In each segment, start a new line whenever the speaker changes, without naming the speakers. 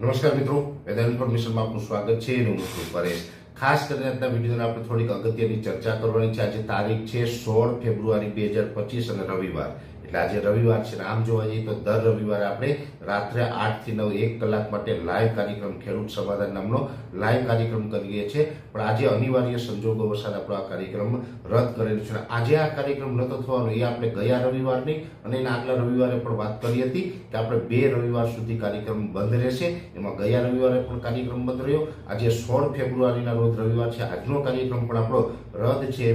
નમસ્કાર મિત્રો, વેદાંત ઇન્ફોર્મેશનમાં આપનું સ્વાગત છે અને હું છું પરેશ. ખાસ કરીને આજના વિડીયોની આપણે થોડીક અગત્યની ચર્ચા કરવાની છે. આજે તારીખ છે સોળ ફેબ્રુઆરી બે હજાર પચીસ અને રવિવાર. એટલે આજે રવિવાર છે આમ જોવા જઈએ તો દર રવિવારે આપણે રાત્રે આઠથી નવ, એક કલાક માટે લાઈવ કાર્યક્રમ ખેડૂત સમાધાન નામનો લાઈવ કાર્યક્રમ કરીએ છીએ. પણ આજે અનિવાર્ય સંજોગો વસાદ આપણો આ કાર્યક્રમ રદ કરેલો છે. આજે આ કાર્યક્રમ રદ થવાનો, એ આપણે ગયા રવિવારની અને એના આગલા રવિવારે પણ વાત કરી હતી કે આપણે બે રવિવાર સુધી કાર્યક્રમ બંધ રહેશે. એમાં ગયા રવિવારે પણ કાર્યક્રમ બંધ રહ્યો. આજે સોળ ફેબ્રુઆરીના રોજ રવિવાર છે. આજનો કાર્યક્રમ પણ આપણો રદ છે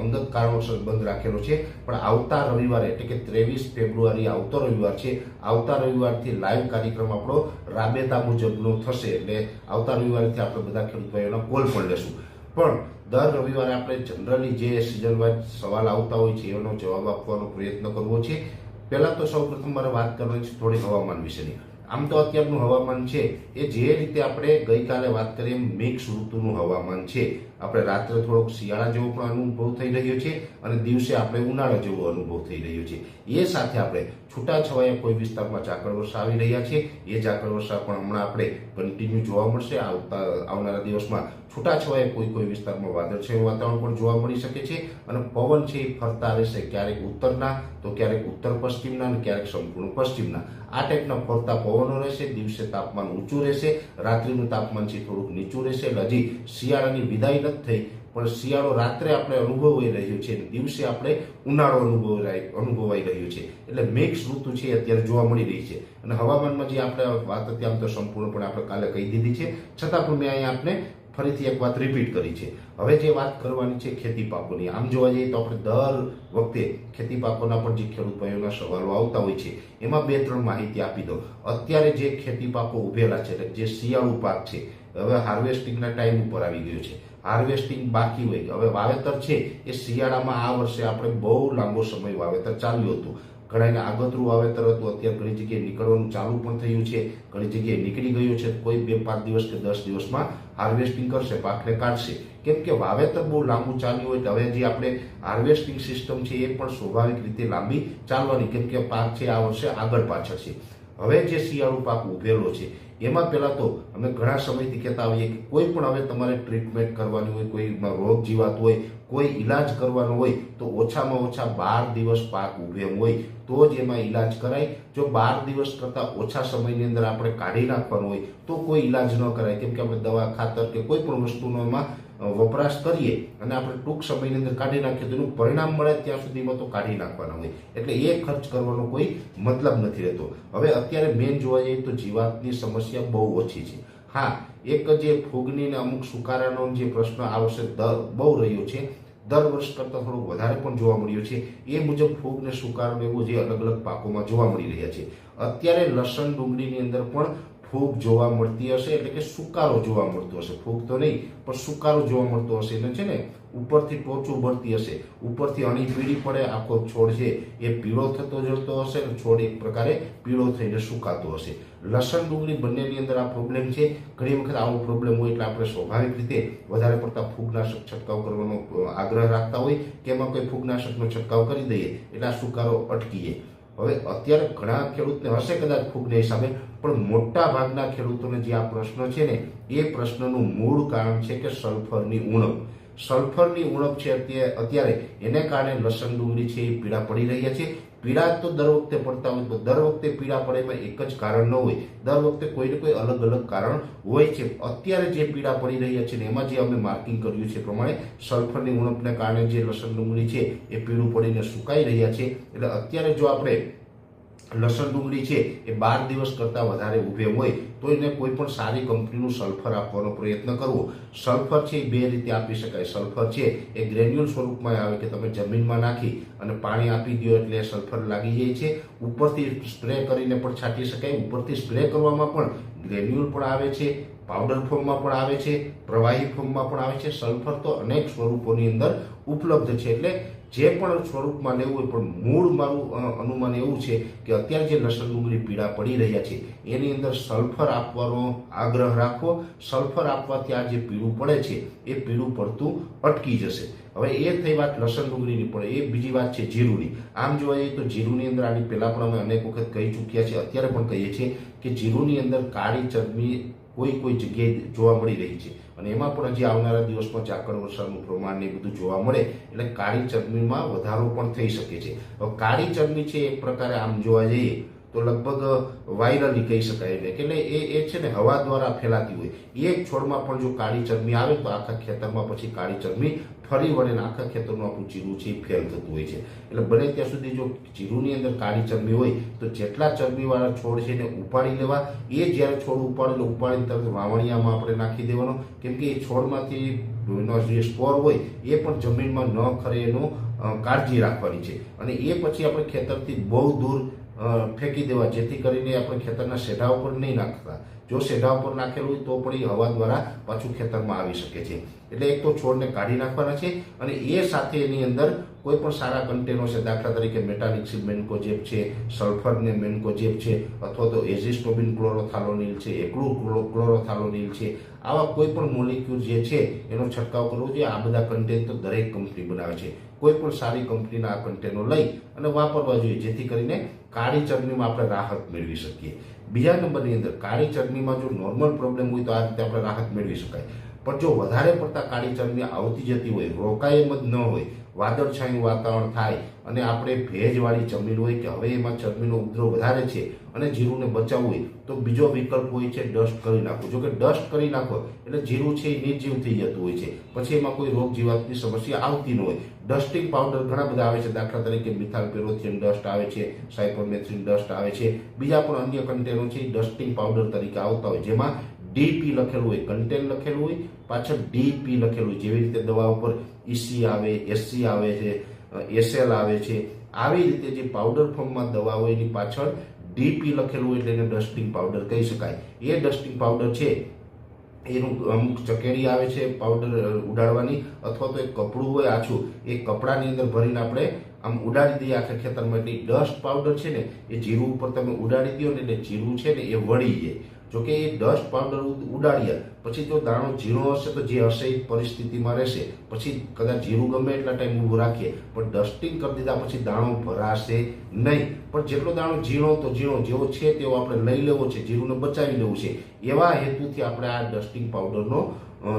અંગત કારણોસર બંધ રાખેલો છે. પણ આવતા રવિવારે એટલે કે ત્રેવીસ ફેબ્રુઆરી આવતો રવિવાર છે. આવતા રવિવારથી લાઈવ કાર્યક્રમ આપણો રાબેતા મુજબનો થશે. એટલે આવતા રવિવારથી આપણે બધા ખેડૂત ભાઈઓના કોલ પણ લેશું. પણ દર રવિવારે આપણે જનરલી જે સિઝન વાઇઝ સવાલ આવતા હોય છે, એનો જવાબ આપવાનો પ્રયત્ન કરવો છે. પહેલાં તો સૌ પ્રથમ મારે વાત કરવાની છે થોડી હવામાન વિશેની. આમ તો અત્યારનું હવામાન છે એ જે રીતે આપણે ગઈકાલે વાત કરીએ મિક્સ ઋતુનું હવામાન છે. આપણે રાત્રે થોડોક શિયાળા જેવો પણ અનુભવ થઈ રહ્યો છે અને દિવસે આપણે ઉનાળા જેવો અનુભવ થઈ રહ્યો છે. એ સાથે આપણે છૂટાછવાયા કોઈ વિસ્તારમાં ઝાકળ વર્ષા આવી રહ્યા છે. એ ઝાકળ વર્ષા પણ હમણાં આપણે કન્ટિન્યુ જોવા મળશે. આવતા, આવનારા દિવસમાં છૂટાછવાયા કોઈ કોઈ વિસ્તારમાં વાદળછાયું વાતાવરણ પણ જોવા મળી શકે છે અને પવન છે એ ફરતા રહેશે ક્યારેક ઉત્તરના, તો ક્યારેક ઉત્તર પશ્ચિમના અને ક્યારેક સંપૂર્ણ પશ્ચિમના. આ ટાઈપના ફરતા પવનો રહેશે, દિવસે તાપમાન ઊંચું રહેશે, રાત્રિનું તાપમાન છે થોડુંક નીચું રહેશે. હજી શિયાળાની વિદાય નથી થઈ. પણ શિયાળો રાત્રે આપણે અનુભવાઈ રહ્યો છે દિવસે આપણે ઉનાળો અનુભવાઈ અનુભવાઈ રહ્યું છે. એટલે મિક્સ ઋતુ છે અત્યારે જોવા મળી રહી છે. અને હવામાનમાં જે આપણે વાત હતી આમ તો સંપૂર્ણપણે આપણે કાલે કહી દીધી છે. છતાં પણ મેં અહીંયા આપણે ફરીથી એક વાત રિપીટ કરી છે. હવે જે વાત કરવાની છે ખેતી પાકોની, આમ જોવા જઈએ તો આપણે દર વખતે ખેતી પાકોના પણ જે ખેડૂત ભાઈઓના સવાલો આવતા હોય છે, એમાં બે ત્રણ માહિતી આપી દો અત્યારે જે ખેતી પાકો ઉભેલા છે જે શિયાળુ પાક છે, હવે હાર્વેસ્ટિંગના ટાઈમ ઉપર આવી ગયો છે. હાર્વેસ્ટિંગ બાકી હોય હવે વાવેતર છે એ શિયાળામાં આ વર્ષે આપણે બહુ લાંબો સમય વાવેતર ચાલ્યું હતું. ઘણાને આગતરું વાવેતર હતું, અત્યારે ઘણી જગ્યાએ નીકળવાનું ચાલુ પણ થયું છે. ઘણી જગ્યાએ નીકળી ગયું છે. કોઈ બે, પાંચ દિવસ કે દસ દિવસમાં હાર્વેસ્ટિંગ કરશે, પાકને કાઢશે. કેમ કે વાવેતર બહુ લાંબુ ચાલ્યું હોય હવે જે આપણે હાર્વેસ્ટિંગ સિસ્ટમ છે એ પણ સ્વાભાવિક રીતે લાંબી ચાલવાની, કેમ કે પાક છે આ વર્ષે આગળ પાછળ છે. હવે જે શિયાળુ પાક ઉભેલો છે એમાં પહેલાં તો અમે ઘણા સમયથી કહેતા આવીએ કે કોઈ પણ હવે તમારે ટ્રીટમેન્ટ કરવાની હોય કોઈ રોગ જીવાત હોય, કોઈ ઈલાજ કરવાનો હોય, તો ઓછામાં ઓછા બાર દિવસ પાક ઉભેમ હોય, તો જ એમાં ઈલાજ કરાય. જો બાર દિવસ કરતાં ઓછા સમયની અંદર આપણે કાઢી નાખવાનું હોય, તો કોઈ ઈલાજ ન કરાય. કેમ કે આપણે દવા, ખાતર કે કોઈ પણ વસ્તુનો એમાં વપરાશ કરીએ અને આપણે ટૂંક સમયની અંદર કાઢી નાખીએ. તો એનું પરિણામ મળે ત્યાં સુધીમાં તો કાઢી નાખવાના હોય. એટલે એ ખર્ચ કરવાનો કોઈ મતલબ નથી રહેતો. હવે અત્યારે મેન જોવા જઈએ તો જીવાતની સમસ્યા બહુ ઓછી છે. હા, એક જે ફૂગની ને અમુક સુકારાનો જે પ્રશ્ન આ વર્ષે દર બહુ રહ્યો છે. દર વર્ષ કરતાં થોડુંક વધારે પણ જોવા મળ્યું છે. એ મુજબ ફૂગ ને સુકારો એવું જે અલગ અલગ પાકોમાં જોવા મળી રહ્યા છે. અત્યારે લસણ ડુંગળીની અંદર પણ ફૂગ જોવા મળતી હશે એટલે કે સુકારો જોવા મળતો હશે. ફૂગ તો નહીં, પણ સુકારો જોવા મળતો હશે. એટલે છે ને, ઉપરથી ટોચું બળતી હશે. ઉપરથી અણી પીળી પડે, આખો છોડ છે એ પીળો થતો જતો હશે અને છોડ એક પ્રકારે પીળો થઈને સુકાતો હશે. લસણ ડુંગળી બંનેની અંદર આ પ્રોબ્લેમ છે. ઘણી વખત આવો પ્રોબ્લેમ હોય એટલે આપણે સ્વાભાવિક રીતે વધારે પડતા ફૂગનાશક છંટકાવ કરવાનો આગ્રહ રાખતા હોય કે એમાં કોઈ ફૂગનાશકનો છંટકાવ કરી દઈએ એટલે આ સુકારો અટકીએ. હવે અત્યારે ઘણા ખેડૂતને હશે કદાચ ફૂગને હિસાબે પણ મોટા ભાગના ખેડૂતોને જે આ પ્રશ્ન છે ને, એ પ્રશ્નનું મૂળ કારણ છે કે સલ્ફરની ઉણપ. સલ્ફરની ઉણપ છે અત્યારે એને કારણે લસણ ડુંગળી છે એ પીડા પડી રહ્યા છે. પીળા તો દર વખતે પડતા હોય તો દર વખતે પીડા પડે એમાં એક જ કારણ ન હોય. દર વખતે કોઈને કોઈ અલગ અલગ કારણ હોય છે. અત્યારે જે પીળા પડી રહ્યા છે ને એમાં જે અમે માર્કિંગ કર્યું છે પ્રમાણે સલ્ફરની ઉણપને કારણે જે લસણ ડુંગળી છે એ પીળું પડીને સુકાઈ રહ્યા છે. એટલે અત્યારે જો આપણે લસણ ડુંગળી છે એ બાર દિવસ કરતાં વધારે ઊભે હોય તો એને કોઈ પણ સારી કંપનીનું સલ્ફર આપવાનો પ્રયત્ન કરવો. સલ્ફર છે એ બે રીતે આપી શકાય. સલ્ફર છે એ ગ્રેન્યુલ સ્વરૂપમાં આવે કે તમે જમીનમાં નાખી અને પાણી આપી દો એટલે સલ્ફર લાગી જાય છે. ઉપરથી સ્પ્રે કરીને પણ છાંટી શકાય. ઉપરથી સ્પ્રે કરવામાં પણ ગ્રેન્યુલ પણ આવે છે, પાવડર ફોર્મમાં પણ આવે છે, પ્રવાહી ફોર્મમાં પણ આવે છે. સલ્ફર તો અનેક સ્વરૂપોની અંદર ઉપલબ્ધ છે. એટલે જે પણ સ્વરૂપમાં લેવું હોય, પણ મૂળ મારું અનુમાન એવું છે કે અત્યારે જે લસણ ડુંગળી પીળા પડી રહ્યા છે, એની અંદર સલ્ફર આપવાનો આગ્રહ રાખવો સલ્ફર આપવાથી આ જે પીળું પડે છે, એ પીળું પડતું અટકી જશે. હવે એ થઈ વાત લસણ ડુંગળીની પણ એ બીજી વાત છે જીરુની. આમ જોવા જઈએ તો જીરુની અંદર આની પહેલાં પણ અમે અનેક વખત કહી ચૂક્યા છીએ અત્યારે પણ કહીએ છીએ કે જીરુની અંદર કાળી ચરબી કોઈ કોઈ જગ્યાએ જોવા મળી રહી છે. અને એમાં પણ હજી આવનારા દિવસમાં ઝાકળ વરસાદનું પ્રમાણ ને બધું જોવા મળે, એટલે કાળી ચરબીમાં વધારો પણ થઈ શકે છે. હવે કાળી ચરબી છે, એક પ્રકારે આમ જોવા જઈએ તો લગભગ વાયરલી કહી શકાય એટલે એટલે એ એ છે ને હવા દ્વારા ફેલાતી હોય. એ છોડમાં પણ જો કાળી ચરમી આવે તો આખા ખેતરમાં પછી કાળી ચરમી ફરી વળે આખા ખેતરનું આપણું જીરું છે ફેલ થતું હોય છે. એટલે બને ત્યાં સુધી જો જીરુંની અંદર કાળી ચરબી હોય તો જેટલા ચરબીવાળા છોડ છે એને ઉપાડી લેવા. એ જ્યારે છોડ ઉપાડે ઉપાડીને તરત વાવણિયામાં આપણે નાખી દેવાનો. કેમ કે એ છોડમાંથી એનો જે સ્પોર હોય એ પણ જમીનમાં ન ખરે એનું કાળજી રાખવાની છે. અને એ પછી આપણે ખેતરથી બહુ દૂર ફેંકી દેવા. જેથી કરીને આપણે ખેતરના શેઢા ઉપર નહીં નાખતા. જો શેઢા ઉપર નાખેલું તો પણ એ હવા દ્વારા પાછું ખેતરમાં આવી શકે છે. એટલે એક તો છોડને કાઢી નાખવાના છે અને એ સાથે એની અંદર કોઈ પણ સારા કન્ટેનો છે, દાખલા તરીકે મેટાલિક્સિલ મેન્કોજેબ છે સલ્ફર ને મેન્કોજેબ છે, અથવા તો એઝિસ્ટોબિન ક્લોરોથાલોનિલ છે, એકલું ક્લોરોથાલોનિલ છે, આવા કોઈ પણ મોલિક્યુલ જે છે એનો છંટકાવ કરવો જોઈએ. આ બધા કન્ટેન તો દરેક કંપની બનાવે છે. કોઈ પણ સારી કંપનીના આ કન્ટેનો લઈ અને વાપરવા જોઈએ, જેથી કરીને કાળી ચરબીમાં આપણે રાહત મેળવી શકીએ. બીજા નંબરની અંદર, કાળી ચરબીમાં જો નોર્મલ પ્રોબ્લેમ હોય તો આ રીતે આપણે રાહત મેળવી શકાય. પણ જો વધારે પડતા કાળી ચરબી આવતી જતી હોય, રોકાય એમ જ ન હોય, વાદળછાયું વાતાવરણ થાય અને આપણે ભેજવાળી જમીન હોય કે હવે એમાં ચરબીનો ઉપદ્રવ વધારે છે અને જીરુંને બચાવવું હોય, તો બીજો વિકલ્પ હોય છે ડસ્ટ કરી નાખો જો કે ડસ્ટ કરી નાખો એટલે જીરું છે એ નિર્જીવ થઈ જતું હોય છે. પછી એમાં કોઈ રોગ જીવાતની સમસ્યા આવતી ન હોય. ડસ્ટિંગ પાવડર ઘણા બધા આવે છે. દાખલા તરીકે મિથાલ પેરોથિયન ડસ્ટ આવે છે, સાયપરમેથ્રિન ડસ્ટ આવે છે. બીજા પણ અન્ય કન્ટેનો છે ડસ્ટિંગ પાવડર તરીકે આવતા હોય. જેમાં ડીપી લખેલું હોય કન્ટેન લખેલું હોય, પાછળ ડીપી લખેલું હોય. જેવી રીતે દવા ઉપર ઈસી આવે એસસી આવે છે એસએલ આવે છે, આવી રીતે જે પાવડર ફોર્મમાં દવા હોય એની પાછળ ડીપી લખેલું હોય એટલે એને ડસ્ટિંગ પાવડર કહી શકાય. એ ડસ્ટિંગ પાવડર છે, એનું અમુક ચકેડી આવે છે પાવડર ઉડાડવાની અથવા તો એક કપડું હોય આછું, એ કપડાની અંદર ભરીને આપણે આમ ઉડાડી દઈએ આખા ખેતરમાં. એટલે ડસ્ટ પાવડર છે ને, એ જીરું ઉપર તમે ઉડાડી દો ને એટલે જીરું છે ને એ વળી જાય. જોકે એ ડસ્ટ પાવડર ઉડાડ્યા પછી જો દાણો ઝીણો હશે તો જે હશે એ પરિસ્થિતિમાં રહેશે. પછી કદાચ જીરું ગમે એટલા ટાઈમ ઊભું રાખીએ, પણ ડસ્ટિંગ કરી દીધા પછી દાણો ભરાશે નહીં. પણ જેટલો દાણો ઝીણો તો ઝીણો જેવો છે તેવો આપણે લઈ લેવો છે જીરુંને બચાવી લેવું છે. એવા હેતુથી આપણે આ ડસ્ટિંગ પાવડરનો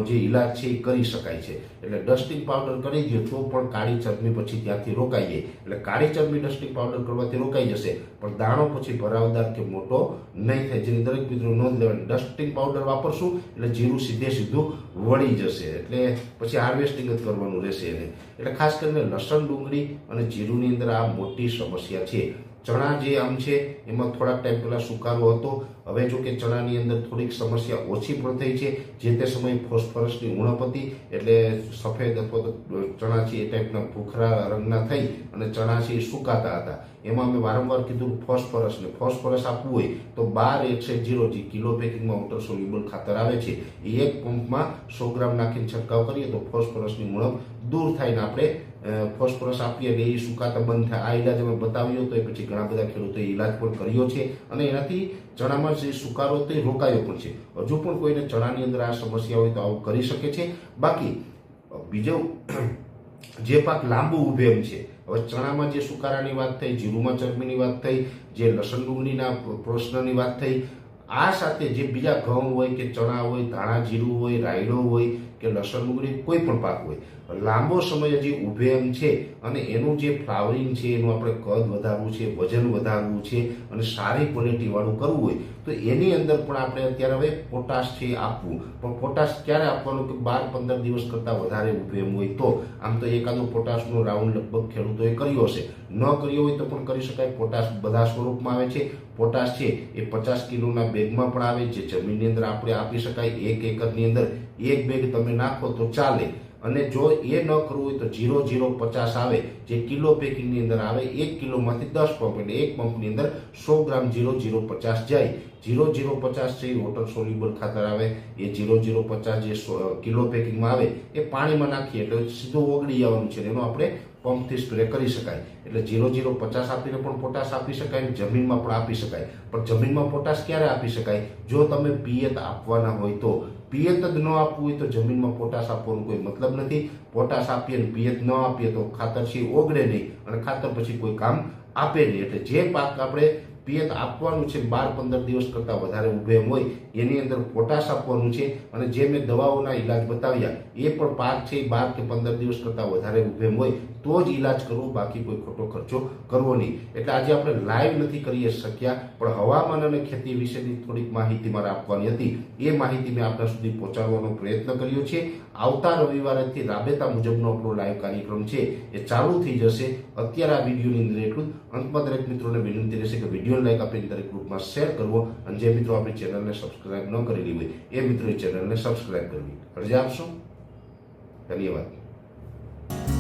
જે ઈલાજ છે એ કરી શકાય છે. એટલે ડસ્ટિંગ પાવડર કરી દો તો પણ કાળી ચરબી પછી ત્યાંથી રોકાઈ જાય. એટલે કાળી ચરબી ડસ્ટિંગ પાવડર કરવાથી રોકાઈ જશે, પણ દાણો પછી ભરાવદાર કે મોટો નહીં થાય, જેની દરેક મિત્રો નોંધ લેવાની. ડસ્ટિંગ પાવડર વાપરશું એટલે જીરું સીધે સીધું વળી જશે. એટલે પછી હાર્વેસ્ટિંગ જ કરવાનું રહેશે એને. એટલે ખાસ કરીને લસણ ડુંગળી અને જીરુંની અંદર આ મોટી સમસ્યા છે. ચણા જે આમ છે, એમાં થોડાક ટાઈમ પહેલા સુકારો હતો. હવે જો કે ચણાની અંદર થોડીક સમસ્યા ઓછી પણ થઈ છે. જે તે સમયે ફોસ્ફરસની ઉણપ હતી, એટલે સફેદ અથવા ચણા છે એ ટાઈપના ભૂખરા રંગના થઈ અને ચણા છે એ સુકાતા હતા. એમાં અમે વારંવાર કીધું ફોસ્ફરસ ને ફોસ્ફરસ આપવું હોય તો બાર એકસો જીરો જે કિલો પેકિંગમાં વોટર સોલ્યુબલ ખાતર આવે છે. એ એક પંપમાં સો ગ્રામ નાખીને છંટકાવ કરીએ તો ફોસ્ફરસની ઉણપ દૂર થાય ને આપણે ફોસ્ફરસ આપીએ એટલે એ સુકાતા બંધ થાય. આ ઇલાજ અમે બતાવ્યો તો એ પછી ઘણા બધા ખેડૂતોએ ઇલાજ પણ કર્યો છે અને એનાથી ચણામાં જે સુકારો તે રોકાયો પણ છે. હજુ પણ કોઈને ચણાની અંદર આ સમસ્યા હોય તો આવું કરી શકે છે. બાકી બીજો જે પાક લાંબુ ઉભે એમ છે. હવે ચણામાં જે સુકારાની વાત થઈ, જીરુમાં ચરબીની વાત થઈ, જે લસણ ડુંગળીના પ્રશ્નની વાત થઈ આ સાથે જે બીજા ઘઉં હોય કે ચણા હોય, ધાણા, જીરું હોય, રાયડો હોય કે લસણ ડુંગળી કોઈ પણ પાક હોય, લાંબો સમય હજી ઊભે એમ છે અને એનું જે ફ્લાવરિંગ છે, એનું આપણે કદ વધારવું છે, વજન વધારવું છે અને સારી ક્વોલિટી વાળું કરવું હોય તો એની અંદર પણ આપણે અત્યારે હવે પોટાશ છે આપવું. પણ પોટાશ ક્યારે આપવાનું કે બાર, પંદર દિવસ કરતાં વધારે ઉપયોગ હોય તો? આમ તો એકાદો પોટાશનો રાઉન્ડ લગભગ ખેડૂતોએ કર્યો હશે. ન કર્યો હોય તો પણ કરી શકાય. પોટાશ બધા સ્વરૂપમાં આવે છે. પોટાશ છે એ પચાસ કિલોના બેગમાં પણ આવે છે. જમીનની અંદર આપણે આપી શકાય એક એકરની અંદર. એક બેગ તમે નાખો તો ચાલે. અને જો એ ન કરવું હોય તો જીરો જીરો પચાસ આવે, જે કિલો પેકિંગની અંદર આવે, એક કિલોમાંથી દસ પંપ એટલે એક પંપની અંદર સો ગ્રામ જીરો જીરો પચાસ જાય. જીરો જીરો પચાસ છે, એ વોટર સોલ્યુબલ ખાતર આવે. એ જીરો જીરો પચાસ જે કિલો પેકિંગમાં આવે, એ પાણીમાં નાખીએ એટલે સીધું ઓગળી જવાનું છે એનો આપણે પંપથી સ્પ્રે કરી શકાય. એટલે ઝીરો જીરો પચાસ આપીને પણ પોટાશ આપી શકાય જમીનમાં પણ આપી શકાય. પણ જમીનમાં પોટાશ ક્યારે આપી શકાય? જો તમે પિયત આપવાના હોય તો. પિયત જ ન આપવું હોય તો જમીનમાં પોટાશ આપવાનો કોઈ મતલબ નથી. પોટાશ આપીએ અને પિયત ન આપીએ તો ખાતર છે ઓગળે નહીં અને ખાતર પછી કોઈ કામ આપે નહીં. એટલે જે પાક આપણે પિયત આપવાનું છે બાર પંદર દિવસ કરતાં વધારે ઊભે હોય, એની અંદર પોટાશ આપવાનું છે અને જે મેં દવાઓના ઈલાજ બતાવ્યા, એ પણ પાક છે બાર કે પંદર દિવસ કરતાં વધારે ઊભે એમ હોય તો જ ઈલાજ કરવો, બાકી કોઈ ખોટો ખર્ચો કરવો નહીં. એટલે આજે આપણે લાઈવ નથી કરી શક્યા, પણ હવામાન અને ખેતી વિશેની થોડીક માહિતી મારે આપવાની હતી. એ માહિતી મેં આપણા સુધી પહોંચાડવાનો પ્રયત્ન કર્યો છે. આવતા રવિવારેથી રાબેતા મુજબનો આપણો લાઈવ કાર્યક્રમ છે. એ ચાલુ થઈ જશે. અત્યારે આ વિડીયોની અંદર એટલું અંતમાં દરેક મિત્રોને વિનંતી રહેશે કે વીડિયો લાઈક આપીને દરેક ગ્રુપમાં શેર કરવો. અને જે મિત્રો આપણી ચેનલને સબસ્ક્રાઈબ ન કરેલી હોય, એ મિત્રોએ ચેનલને સબસ્ક્રાઈબ કરવી. અરજી આપશો? ધન્યવાદ.